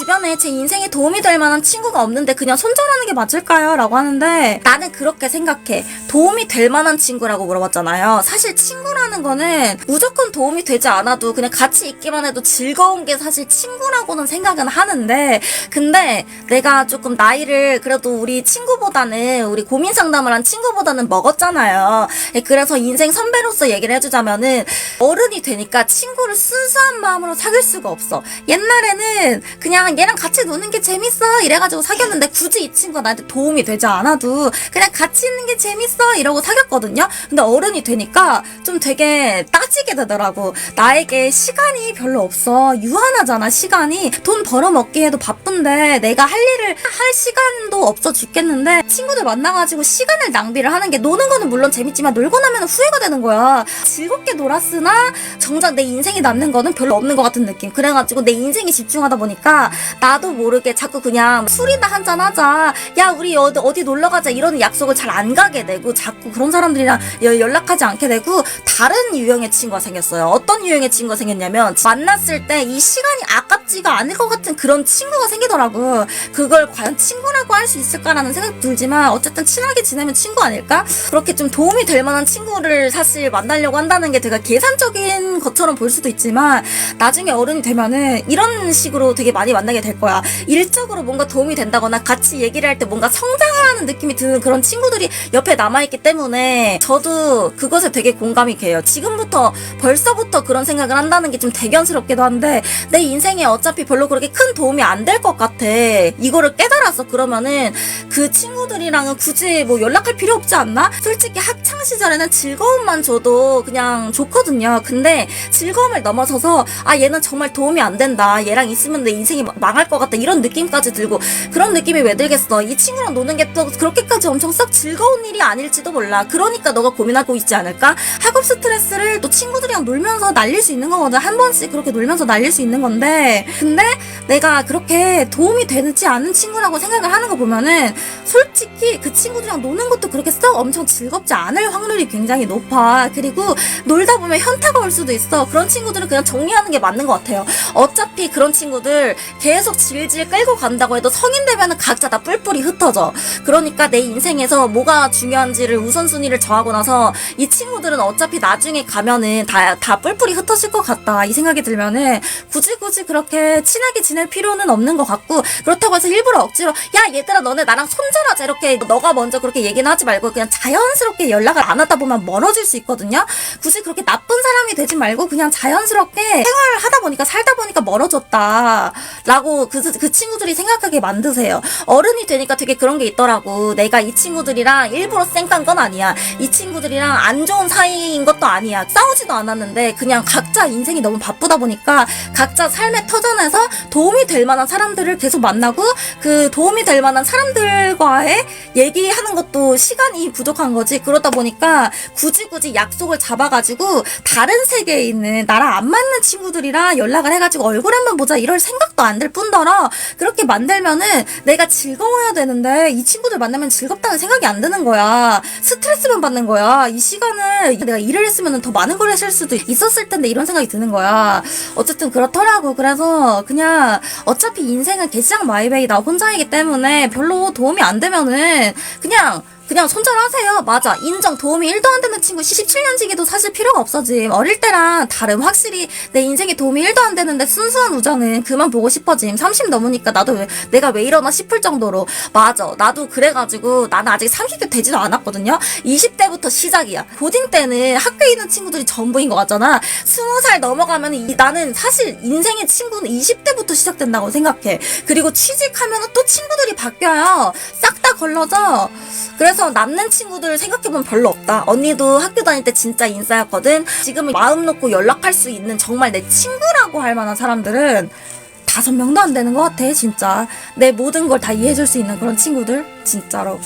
주변에 제 인생에 도움이 될 만한 친구가 없는데 그냥 손절하는 게 맞을까요? 라고 하는데 나는 그렇게 생각해. 도움이 될 만한 친구라고 물어봤잖아요. 사실 친구라는 거는 무조건 도움이 되지 않아도 그냥 같이 있기만 해도 즐거운 게 사실 친구라고는 생각은 하는데 근데 내가 조금 나이를 그래도 우리 친구보다는 우리 고민 상담을 한 친구보다는 먹었잖아요. 예, 그래서 인생 선배로서 얘기를 해주자면은 어른이 되니까 친구를 순수한 마음으로 사귈 수가 없어. 옛날에는 그냥 얘랑 같이 노는 게 재밌어 이래가지고 사귀었는데 굳이 이 친구가 나한테 도움이 되지 않아도 그냥 같이 있는 게 재밌어 이러고 사귀었거든요. 근데 어른이 되니까 좀 되게 따지게 되더라고. 나에게 시간이 별로 없어. 유한하잖아 시간이. 돈 벌어먹기에도 바쁜데 내가 할 일을 할 시간도 없어 죽겠는데 친구들 만나가지고 시간을 낭비를 하는 게 노는 거는 물론 재밌지만 놀고 나면 후회가 되는 거야. 즐겁게 놀았으나 정작 내 인생이 남는 거는 별로 없는 것 같은 느낌. 그래가지고 내 인생에 집중하다 보니까 나도 모르게 자꾸 그냥 술이나 한잔 하자. 야 우리 어디, 어디 놀러 가자 이런 약속을 잘 안 가게 되고 자꾸 그런 사람들이랑 여- 연락하지 않게 되고 다른 유형의 친구가 생겼어요. 어떤 유형의 친구가 생겼냐면 만났을 때 이 시간이 아깝지가 않을 것 같은 그런 친구가 생기더라고. 그걸 과연 친구라고 할 수 있을까라는 생각 들지만 어쨌든 친하게 지내면 친구 아닐까? 그렇게 좀 도움이 될 만한 친구를 사실 만나려고 한다는 게 되게 계산적인 것처럼 보일 수도 있지만 나중에 어른이 되면은 이런 식으로 되게 많이 만나 게 될 거야. 일적으로 뭔가 도움이 된다거나 같이 얘기를 할 때 뭔가 성장을 하는 느낌이 드는 그런 친구들이 옆에 남아있기 때문에 저도 그것에 되게 공감이 돼요. 지금부터 벌써부터 그런 생각을 한다는 게 좀 대견스럽기도 한데 내 인생에 어차피 별로 그렇게 큰 도움이 안 될 것 같아. 이거를 깨달았어. 그러면은 그 친구들이랑은 굳이 뭐 연락할 필요 없지 않나? 솔직히 학창 시절에는 즐거움만 줘도 그냥 좋거든요. 근데 즐거움을 넘어서서 아 얘는 정말 도움이 안 된다. 얘랑 있으면 내 인생이 마- 망할 것 같다. 이런 느낌까지 들고 그런 느낌이 왜 들겠어? 이 친구랑 노는 게 또 그렇게까지 엄청 썩 즐거운 일이 아닐지도 몰라. 그러니까 너가 고민하고 있지 않을까? 학업 스트레스를 또 친구들이랑 놀면서 날릴 수 있는 거거든. 한 번씩 그렇게 놀면서 날릴 수 있는 건데 근데 내가 그렇게 도움이 되지 않은 친구라고 생각을 하는 거 보면은 솔직히 그 친구들이랑 노는 것도 그렇게 썩 엄청 즐겁지 않을 확률이 굉장히 높아. 그리고 놀다 보면 현타가 올 수도 있어. 그런 친구들은 그냥 정리하는 게 맞는 것 같아요. 어차피 그런 친구들 계속 질질 끌고 간다고 해도 성인 되면은 각자 다 뿔뿔이 흩어져. 그러니까 내 인생에서 뭐가 중요한지를 우선순위를 정하고 나서 이 친구들은 어차피 나중에 가면은 다, 다 뿔뿔이 흩어질 것 같다. 이 생각이 들면은 굳이 굳이 그렇게 친하게 지낼 필요는 없는 것 같고 그렇다고 해서 일부러 억지로 야 얘들아 너네 나랑 손절하자 이렇게 너가 먼저 그렇게 얘기는 하지 말고 그냥 자연스럽게 연락을 안 하다 보면 멀어질 수 있거든요. 굳이 그렇게 나쁜 사람이 되지 말고 그냥 자연스럽게 생활을 하다 보니까 살다 보니까 멀어졌다. 라고 그, 그 친구들이 생각하게 만드세요. 어른이 되니까 되게 그런 게 있더라고. 내가 이 친구들이랑 일부러 쌩깐 건 아니야. 이 친구들이랑 안 좋은 사이인 것도 아니야. 싸우지도 않았는데 그냥 각자 인생이 너무 바쁘다 보니까 각자 삶의 터전에서 도움이 될 만한 사람들을 계속 만나고 그 도움이 될 만한 사람들과의 얘기하는 것도 시간이 부족한 거지. 그러다 보니까 굳이 굳이 약속을 잡아가지고 다른 세계에 있는 나랑 안 맞는 친구들이랑 연락을 해가지고 얼굴 한번 보자 이럴 생각도 안 들 뿐더러 그렇게 만들면은 내가 즐거워야 되는데 이 친구들 만나면 즐겁다는 생각이 안 드는 거야. 스트레스만 받는 거야. 이 시간을 내가 일을 했으면 더 많은 걸 했을 수도 있었을 텐데 이런 생각이 드는 거야. 어쨌든 그렇더라고. 그래서 그냥 어차피 인생은 개시장 마이베이 나 혼자이기 때문에 별로 도움이 안 되면은 그냥 그냥 손절하세요. 맞아. 인정. 도움이 1도 안 되는 친구 17년지기도 사실 필요가 없어짐. 어릴 때랑 다름. 확실히 내 인생에 도움이 1도 안 되는데 순수한 우정은 그만 보고 싶어짐. 30 넘으니까 나도 왜, 내가 왜 이러나 싶을 정도로. 맞아. 나도 그래가지고 나는 아직 30대 되지도 않았거든요. 20대부터 시작이야. 고딩 때는 학교에 있는 친구들이 전부인 것 같잖아. 20살 넘어가면 이, 나는 사실 인생의 친구는 20대부터 시작된다고 생각해. 그리고 취직하면 또 친구들이 바뀌어요. 걸러져. 그래서 남는 친구들 생각해보면 별로 없다. 언니도 학교 다닐 때 진짜 인싸였거든. 지금은 마음 놓고 연락할 수 있는 정말 내 친구라고 할 만한 사람들은 다섯 명도 안 되는 것 같아, 진짜. 내 모든 걸 다 이해해줄 수 있는 그런 친구들? 진짜로.